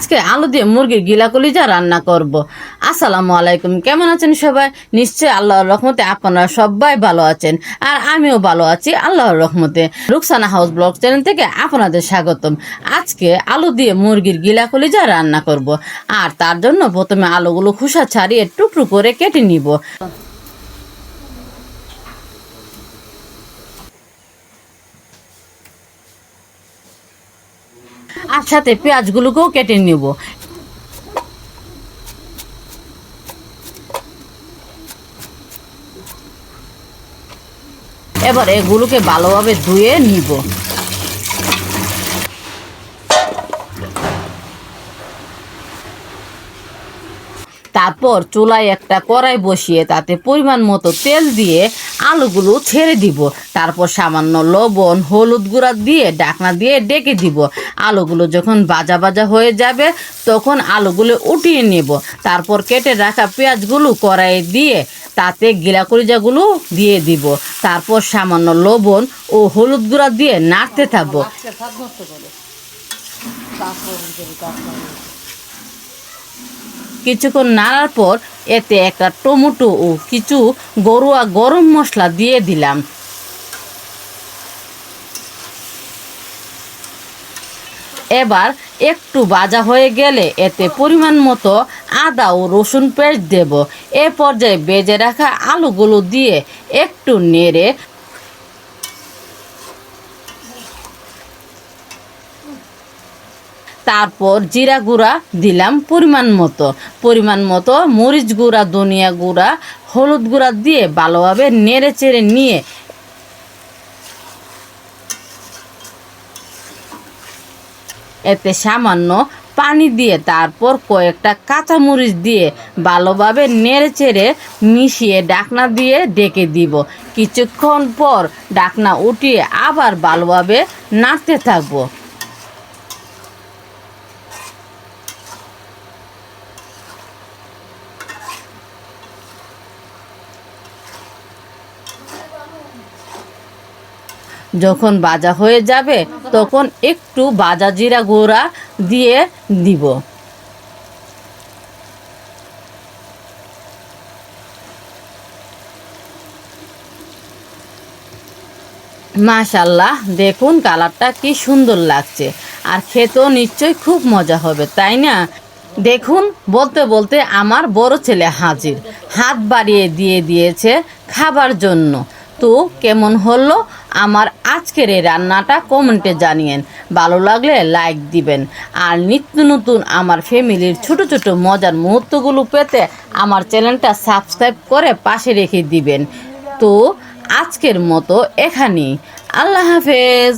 আজকে আলু দিয়ে মুরগির গিলা কলিজা রান্না করব। আসসালামু আলাইকুম, কেমন আছেন সবাই? নিশ্চয়ই আল্লাহর রহমতে আপনারা সবাই ভালো আছেন আর আমিও ভালো আছি আল্লাহর রহমতে। রুকসানা হাউস ব্লগ চ্যানেল থেকে আপনাদের স্বাগতম। আজকে আলু দিয়ে মুরগির গিলা কলিজা রান্না করব। আর তার জন্য প্রথমে আলুগুলো খোসা ছাড়িয়ে টুকরো করে কেটে নিব। আর সাথে পেঁয়াজগুলোকেও কেটে নিব। এবার এগুলোকে ভালোভাবে ধুয়ে নিব। তারপর চুলায় একটা কড়াই বসিয়ে তাতে পরিমাণ মতো তেল দিয়ে আলুগুলো ছেড়ে দিব। তারপর সামান্য লবণ, হলুদ গুঁড়া দিয়ে, ডাকনা দিয়ে ডেকে দিব। আলুগুলো যখন বাজা বাজা হয়ে যাবে, তখন আলুগুলো উঠিয়ে নেব। তারপর কেটে রাখা পেঁয়াজগুলো কড়াইয়ে দিয়ে, তাতে গিলা কলিজাগুলো দিয়ে দিব। তারপর সামান্য লবণ ও হলুদ গুঁড়া দিয়ে নাড়তে থাকব। কিছুক্ষণ নাড়ার পর এতে একটা টমেটো ও কিছু গরুয়া গরম মশলা দিয়ে দিলাম। এবার একটু ভাজা হয়ে গেলে এতে পরিমাণ মতো আদা ও রসুন পেস্ট দেব। এ পর্যায়ে বেজে রাখা আলুগুলো দিয়ে একটু নেড়ে তারপর জিরা গুঁড়া দিলাম পরিমাণ মতো। পরিমাণ মতো মরিচ গুঁড়া, ধনিয়া গুঁড়া, হলুদ গুঁড়া দিয়ে ভালোভাবে নেড়ে চেড়ে নিয়ে এতে সামান্য পানি দিয়ে তারপর কয়েকটা কাঁচামরিচ দিয়ে ভালোভাবে নেড়ে চেড়ে মিশিয়ে ডাকনা দিয়ে ডেকে দিব। কিছুক্ষণ পর ডাকনা উঠিয়ে আবার ভালোভাবে নাড়তে থাকব। যখন বাজা হয়ে যাবে, তখন একটু বাজা জিরা গোড়া দিয়ে দিব। মাশাল্লাহ, দেখুন কালারটা কি সুন্দর লাগছে। আর খেতেও নিশ্চয়ই খুব মজা হবে, তাই না? দেখুন, বলতে বলতে আমার বড় ছেলে হাজির। হাত বাড়িয়ে দিয়ে দিয়েছে খাবার জন্য। তো কেমন হলো? আমার আজকের এই রান্নাটা কমেন্টে জানিয়েন। ভালো লাগলে লাইক দিবেন। আর নিত্য নতুন আমার ফ্যামিলির ছোট ছোট মজার মুহূর্তগুলো পেতে আমার চ্যানেলটা সাবস্ক্রাইব করে পাশে রেখে দিবেন। তো আজকের মতো এখানেই। আল্লাহ হাফেজ।